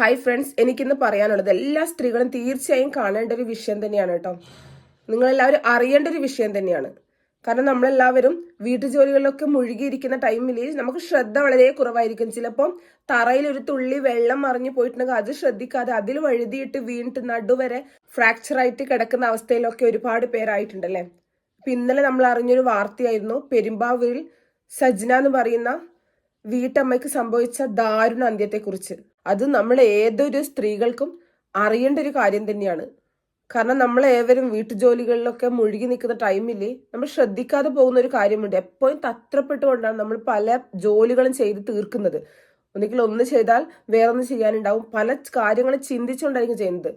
Hi friends എനിക്കിന്ന് പറയാനുള്ളത് എല്ലാ സ്ത്രീകളും തീർച്ചയായും കാണേണ്ട ഒരു വിഷയം തന്നെയാണ് കേട്ടോ. നിങ്ങളെല്ലാവരും അറിയേണ്ട ഒരു വിഷയം തന്നെയാണ്. കാരണം നമ്മളെല്ലാവരും വീട്ടുജോലികളിലൊക്കെ മുഴുകിയിരിക്കുന്ന ടൈമിൽ നമുക്ക് ശ്രദ്ധ വളരെ കുറവായിരിക്കും. ചിലപ്പോൾ തറയിൽ ഒരു തുള്ളി വെള്ളം മറിഞ്ഞു പോയിട്ടുണ്ടെങ്കിൽ അത് ശ്രദ്ധിക്കാതെ അതിൽ വഴുതിയിട്ട് വീണിട്ട് നടുവരെ ഫ്രാക്ചർ ആയിട്ട് കിടക്കുന്ന അവസ്ഥയിലൊക്കെ ഒരുപാട് പേരായിട്ടുണ്ടല്ലേ? അപ്പൊ ഇന്നലെ നമ്മൾ അറിഞ്ഞൊരു വാർത്തയായിരുന്നു. പെരുമ്പാവൂരിൽ സജ്ന എന്ന് പറയുന്ന വീട്ടമ്മയ്ക്ക് സംഭവിച്ച ദാരുണ അന്ത്യത്തെക്കുറിച്ച്. അത് നമ്മൾ ഏതൊരു സ്ത്രീകൾക്കും അറിയേണ്ട ഒരു കാര്യം തന്നെയാണ്. കാരണം നമ്മൾ ഏവരും വീട്ടുജോലികളിലൊക്കെ മുഴുകി നിൽക്കുന്ന ടൈമിൽ നമ്മൾ ശ്രദ്ധിക്കാതെ പോകുന്ന ഒരു കാര്യമുണ്ട്. എപ്പോഴും തത്രപ്പെട്ടുകൊണ്ടാണ് നമ്മൾ പല ജോലികളും ചെയ്ത് തീർക്കുന്നത്. ഒന്നുകിൽ ഒന്ന് ചെയ്താൽ വേറൊന്ന് ചെയ്യാനുണ്ടാവും. പല കാര്യങ്ങളും ചിന്തിച്ചുകൊണ്ടായിരിക്കും ചെയ്യുന്നത്.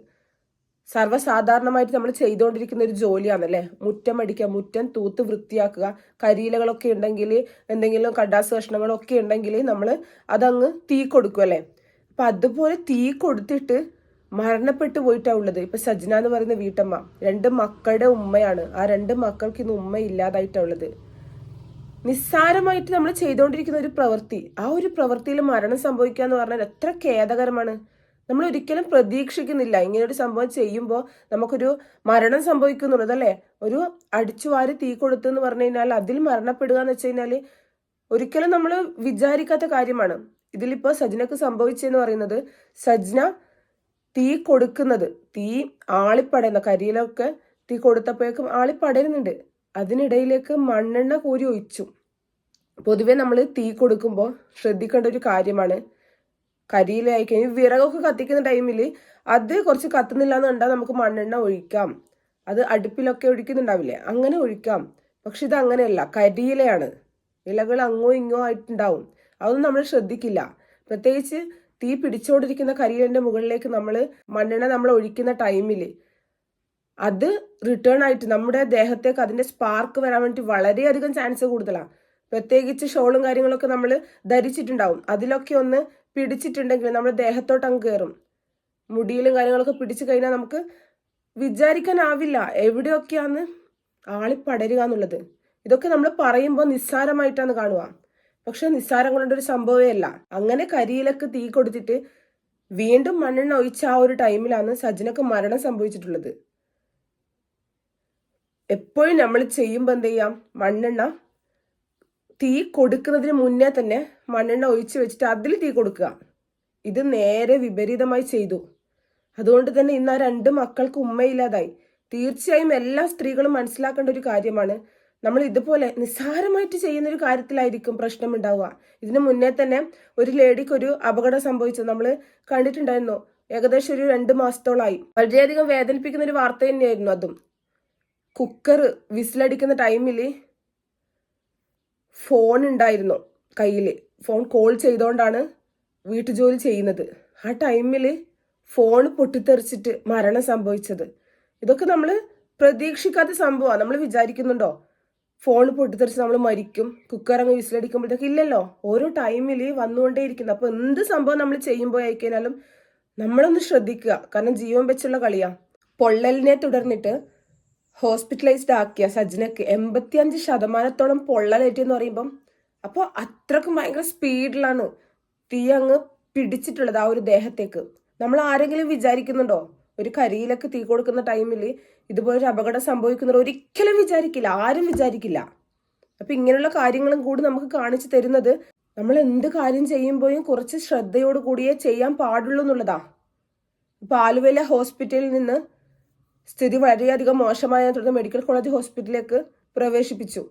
സർവസാധാരണമായിട്ട് നമ്മൾ ചെയ്തുകൊണ്ടിരിക്കുന്ന ഒരു ജോലിയാണല്ലേ? മുറ്റം അടിക്കുക മുറ്റം തൂത്ത് വൃത്തിയാക്കുക കരിയിലകളൊക്കെ ഉണ്ടെങ്കിൽ എന്തെങ്കിലും കടാസ് കഷ്ണങ്ങളൊക്കെ ഉണ്ടെങ്കിൽ നമ്മൾ അതങ്ങ് തീ കൊടുക്കും അല്ലേ? അപ്പം അതുപോലെ തീ കൊടുത്തിട്ട് മരണപ്പെട്ടു പോയിട്ടാ ഉള്ളത്. ഇപ്പൊ സജ്ന എന്ന് പറയുന്ന വീട്ടമ്മ. രണ്ട് മക്കളുടെ ഉമ്മയാണ്. ആ രണ്ട് മക്കൾക്ക് ഇന്ന് ഉമ്മ ഇല്ലാതായിട്ടാണ് ഉള്ളത്. നിസ്സാരമായിട്ട് നമ്മൾ ചെയ്തുകൊണ്ടിരിക്കുന്ന ഒരു പ്രവൃത്തി. ആ ഒരു പ്രവൃത്തിയിൽ മരണം സംഭവിക്കുക എന്ന് പറഞ്ഞാൽ എത്ര ഖേദകരമാണ്. നമ്മൾ ഒരിക്കലും പ്രതീക്ഷിക്കുന്നില്ല. ഇങ്ങനെ ഒരു സംഭവം ചെയ്യുമ്പോൾ നമുക്കൊരു മരണം സംഭവിക്കുന്നുള്ളത് അല്ലേ? ഒരു അടിച്ചുവാരി തീ കൊടുത്തു എന്ന് പറഞ്ഞു കഴിഞ്ഞാൽ അതിൽ മരണപ്പെടുക എന്ന് വെച്ച് കഴിഞ്ഞാൽ ഒരിക്കലും നമ്മൾ വിചാരിക്കാത്ത കാര്യമാണ്. ഇതിലിപ്പോൾ സജ്നക്ക് സംഭവിച്ചെന്ന് പറയുന്നത് സജ്ന തീ കൊടുക്കുന്നത് തീ ആളിപ്പടയുന്ന കരിയിലൊക്കെ തീ കൊടുത്തപ്പോഴേക്കും ആളിപ്പടരുന്നുണ്ട്. അതിനിടയിലേക്ക് മണ്ണെണ്ണ കോരി ഒഴിച്ചു. പൊതുവെ നമ്മൾ തീ കൊടുക്കുമ്പോൾ ശ്രദ്ധിക്കേണ്ട ഒരു കാര്യമാണ് കരിയിലായി കഴിഞ്ഞ് വിറകൊക്കെ കത്തിക്കുന്ന ടൈമിൽ അത് കുറച്ച് കത്തുന്നില്ല എന്ന് കണ്ടാൽ നമുക്ക് മണ്ണെണ്ണ ഒഴിക്കാം. അത് അടുപ്പിലൊക്കെ ഒഴിക്കുന്നുണ്ടാവില്ലേ അങ്ങനെ ഒഴിക്കാം. പക്ഷെ ഇത് അങ്ങനെയല്ല കരിയിലയാണ്. ഇലകൾ അങ്ങോ ഇങ്ങോ ആയിട്ടുണ്ടാവും. അതൊന്നും നമ്മൾ ശ്രദ്ധിക്കില്ല. പ്രത്യേകിച്ച് തീ പിടിച്ചുകൊണ്ടിരിക്കുന്ന കരിയലിന്റെ മുകളിലേക്ക് നമ്മൾ മണ്ണെണ്ണ നമ്മൾ ഒഴിക്കുന്ന ടൈമിൽ അത് റിട്ടേൺ ആയിട്ട് നമ്മുടെ ദേഹത്തേക്ക് അതിന്റെ സ്പാർക്ക് വരാൻ വേണ്ടി വളരെയധികം ചാൻസ് കൂടുതലാണ് പ്രത്യേകിച്ച് ഷോളും കാര്യങ്ങളൊക്കെ നമ്മൾ ധരിച്ചിട്ടുണ്ടാവും. അതിലൊക്കെ ഒന്ന് പിടിച്ചിട്ടുണ്ടെങ്കിൽ നമ്മുടെ ദേഹത്തോട്ട് അങ്ങ് കയറും മുടിയിലും കാര്യങ്ങളൊക്കെ പിടിച്ചു കഴിഞ്ഞാൽ നമുക്ക് വിചാരിക്കാനാവില്ല. എവിടെയൊക്കെയാന്ന് ആളി പടരുക എന്നുള്ളത്. ഇതൊക്കെ നമ്മൾ പറയുമ്പോൾ നിസ്സാരമായിട്ടാണ് കാണുക. പക്ഷെ നിസ്സാരം കൊണ്ടൊരു സംഭവമേ അല്ല അങ്ങനെ കരിയിലൊക്കെ തീ കൊടുത്തിട്ട് വീണ്ടും മണ്ണെണ്ണ ഒഴിച്ച ആ ഒരു ടൈമിലാണ് സജ്ജനക്ക് മരണം സംഭവിച്ചിട്ടുള്ളത്. എപ്പോഴും നമ്മൾ ചെയ്യുമ്പോൾ എന്ത് ചെയ്യാം? മണ്ണെണ്ണ തീ കൊടുക്കുന്നതിന് മുന്നേ തന്നെ മണ്ണെണ്ണ ഒഴിച്ച് വെച്ചിട്ട് അതിൽ തീ കൊടുക്കുക. ഇത് നേരെ വിപരീതമായി ചെയ്തു. അതുകൊണ്ട് തന്നെ ഇന്ന് ആ രണ്ട് മക്കൾക്ക് ഉമ്മയില്ലാതായി. തീർച്ചയായും എല്ലാ സ്ത്രീകളും മനസ്സിലാക്കേണ്ട ഒരു കാര്യമാണ്. നമ്മൾ ഇതുപോലെ നിസ്സാരമായിട്ട് ചെയ്യുന്ന ഒരു കാര്യത്തിലായിരിക്കും പ്രശ്നം ഉണ്ടാവുക ഇതിനു മുന്നേ തന്നെ ഒരു ലേഡിക്ക് ഒരു അപകടം സംഭവിച്ചത് നമ്മൾ കണ്ടിട്ടുണ്ടായിരുന്നു. ഏകദേശം ഒരു രണ്ട് മാസത്തോളായി. വളരെയധികം വേദനിപ്പിക്കുന്ന ഒരു വാർത്ത തന്നെയായിരുന്നു അതും. കുക്കർ വിസിലടിക്കുന്ന ടൈമിൽ ഫോൺ ഉണ്ടായിരുന്നു കയ്യിൽ ഫോൺ കോൾ ചെയ്തുകൊണ്ടാണ് വീട്ടുജോലി ചെയ്യുന്നത്. ആ ടൈമിൽ ഫോൺ പൊട്ടിത്തെറിച്ചിട്ട് മരണം സംഭവിച്ചത്. ഇതൊക്കെ നമ്മൾ പ്രതീക്ഷിക്കാത്ത സംഭവമാണ് നമ്മൾ വിചാരിക്കുന്നുണ്ടോ? ഫോൺ പൊട്ടിത്തെറിച്ച് നമ്മൾ മരിക്കും. കുക്കർ അങ്ങ് വിസിലടിക്കുമ്പോഴത്തേക്ക് ഇല്ലല്ലോ. ഓരോ ടൈമിൽ വന്നുകൊണ്ടേയിരിക്കുന്നു. അപ്പോൾ എന്ത് സംഭവം നമ്മൾ ചെയ്യുമ്പോൾ ആയിക്കഴിഞ്ഞാലും നമ്മളൊന്ന് ശ്രദ്ധിക്കുക. കാരണം ജീവൻ വെച്ചുള്ള കളിയാ. പൊള്ളലിനെ തുടർന്നിട്ട് ഹോസ്പിറ്റലൈസ്ഡ് ആക്കിയ സജ്ജനക്ക് എൺപത്തിയഞ്ച് ശതമാനത്തോളം പൊള്ളലേറ്റെന്ന് പറയുമ്പം അപ്പോൾ അത്രക്കും ഭയങ്കര സ്പീഡിലാണ് തീ അങ്ങ് പിടിച്ചിട്ടുള്ളത് ആ ഒരു ദേഹത്തേക്ക്. നമ്മൾ ആരെങ്കിലും വിചാരിക്കുന്നുണ്ടോ? ഒരു കരിയിലൊക്കെ തീ കൊടുക്കുന്ന ടൈമിൽ ഇതുപോലൊരു അപകടം സംഭവിക്കുന്നത് ഒരിക്കലും വിചാരിക്കില്ല ആരും വിചാരിക്കില്ല. അപ്പൊ ഇങ്ങനെയുള്ള കാര്യങ്ങളും കൂടി നമുക്ക് കാണിച്ചു തരുന്നത് നമ്മൾ എന്ത് കാര്യം ചെയ്യുമ്പോഴും കുറച്ച് ശ്രദ്ധയോട് കൂടിയേ ചെയ്യാൻ പാടുള്ളൂ എന്നുള്ളതാ. ഇപ്പൊ ആലുവയിലെ ഹോസ്പിറ്റലിൽ നിന്ന് സ്ഥിതി വളരെയധികം മോശമായ തുടർന്ന് മെഡിക്കൽ കോളേജ് ഹോസ്പിറ്റലിലേക്ക് പ്രവേശിപ്പിച്ചു.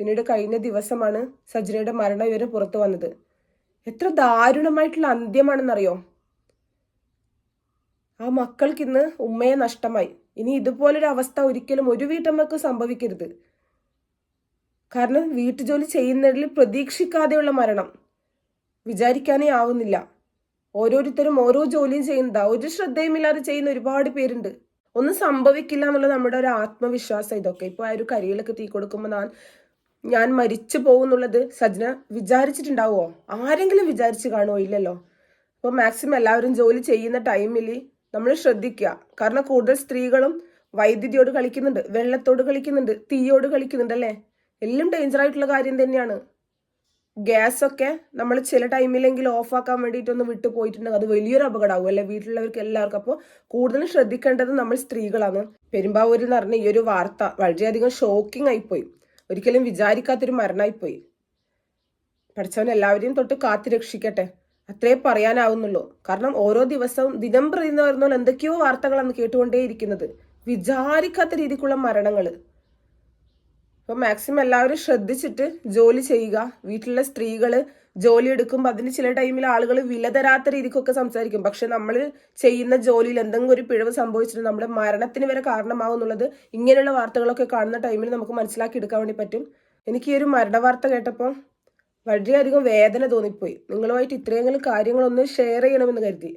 പിന്നീട് കഴിഞ്ഞ ദിവസമാണ് സജ്ജനയുടെ മരണവിവരം പുറത്തു വന്നത്. എത്ര ദാരുണമായിട്ടുള്ള അന്ത്യമാണെന്നറിയോ? ആ മക്കൾക്ക് ഇന്ന് ഉമ്മയെ നഷ്ടമായി. ഇനി ഇതുപോലൊരു അവസ്ഥ ഒരിക്കലും ഒരു വീട്ടമ്മക്ക് സംഭവിക്കരുത്. കാരണം വീട്ടുജോലി ചെയ്യുന്നതിൽ പ്രതീക്ഷിക്കാതെയുള്ള മരണം. വിചാരിക്കാനേ ആവുന്നില്ല. ഓരോരുത്തരും ഓരോ ജോലിയും ചെയ്യുന്നതാ. ഒരു ശ്രദ്ധയുമില്ലാതെ ചെയ്യുന്ന ഒരുപാട് പേരുണ്ട്. ഒന്നും സംഭവിക്കില്ല എന്നുള്ള നമ്മുടെ ഒരു ആത്മവിശ്വാസം ഇതൊക്കെ. ഇപ്പൊ ആ ഒരു കരിയിലൊക്കെ തീ കൊടുക്കുമ്പോൾ ഞാൻ ഞാൻ മരിച്ചു പോകുന്നുള്ളത് സജ്ന വിചാരിച്ചിട്ടുണ്ടാവുമോ ആരെങ്കിലും വിചാരിച്ചു കാണുമോ ഇല്ലല്ലോ. അപ്പോൾ മാക്സിമം എല്ലാവരും ജോലി ചെയ്യുന്ന ടൈമിൽ നമ്മൾ ശ്രദ്ധിക്കുക. കാരണം കൂടുതൽ സ്ത്രീകളും വൈദ്യുതിയോട് കളിക്കുന്നുണ്ട് വെള്ളത്തോട് കളിക്കുന്നുണ്ട് തീയോട് കളിക്കുന്നുണ്ട് അല്ലേ? എല്ലാം ഡേഞ്ചർ ആയിട്ടുള്ള കാര്യം തന്നെയാണ്. ഗ്യാസ് ഒക്കെ നമ്മൾ ചില ടൈമിലെങ്കിലും ഓഫ് ആക്കാൻ വേണ്ടിയിട്ടൊന്ന് വിട്ടു പോയിട്ടുണ്ടെങ്കിൽ അത് വലിയൊരു അപകടമാവും അല്ലെ? വീട്ടിലുള്ളവർക്ക് എല്ലാവർക്കും. അപ്പോൾ കൂടുതലും ശ്രദ്ധിക്കേണ്ടത് നമ്മൾ സ്ത്രീകളാണ്. പെരുമ്പാവൂരിൽ എന്ന് പറഞ്ഞ ഈ ഒരു വാർത്ത വളരെയധികം ഷോക്കിംഗ് ആയിപ്പോയി. ഒരിക്കലും വിചാരിക്കാത്തൊരു മരണമായിപ്പോയി. പഠിച്ചവൻ എല്ലാവരെയും തൊട്ട് കാത്തു രക്ഷിക്കട്ടെ അത്രേ പറയാനാവുന്നുള്ളൂ. കാരണം ഓരോ ദിവസവും ദിനം പ്രതിന്ന് പറഞ്ഞാൽ എന്തൊക്കെയോ വാർത്തകളാണ് കേട്ടുകൊണ്ടേയിരിക്കുന്നത്. വിചാരിക്കാത്ത രീതിക്കുള്ള മരണങ്ങൾ ഇപ്പൊ മാക്സിമം എല്ലാവരും ശ്രദ്ധിച്ചിട്ട് ജോലി ചെയ്യുക. വീട്ടിലുള്ള സ്ത്രീകൾ ജോലി എടുക്കുമ്പോൾ അതിന് ചില ടൈമിൽ ആളുകൾ വില തരാത്ത രീതിക്കൊക്കെ സംസാരിക്കും. പക്ഷെ നമ്മൾ ചെയ്യുന്ന ജോലിയിൽ എന്തെങ്കിലും ഒരു പിഴവ് സംഭവിച്ചിട്ട് നമ്മുടെ മരണത്തിന് വരെ കാരണമാവും എന്നുള്ളത് ഇങ്ങനെയുള്ള വാർത്തകളൊക്കെ കാണുന്ന ടൈമിൽ നമുക്ക് മനസ്സിലാക്കി എടുക്കാൻ വേണ്ടി പറ്റും. എനിക്ക് ഈ ഒരു മരണ വാർത്ത കേട്ടപ്പോൾ വളരെയധികം വേദന തോന്നിപ്പോയി. നിങ്ങളുമായിട്ട് ഇത്രയെങ്കിലും കാര്യങ്ങളൊന്ന് ഷെയർ ചെയ്യണമെന്ന് കരുതി.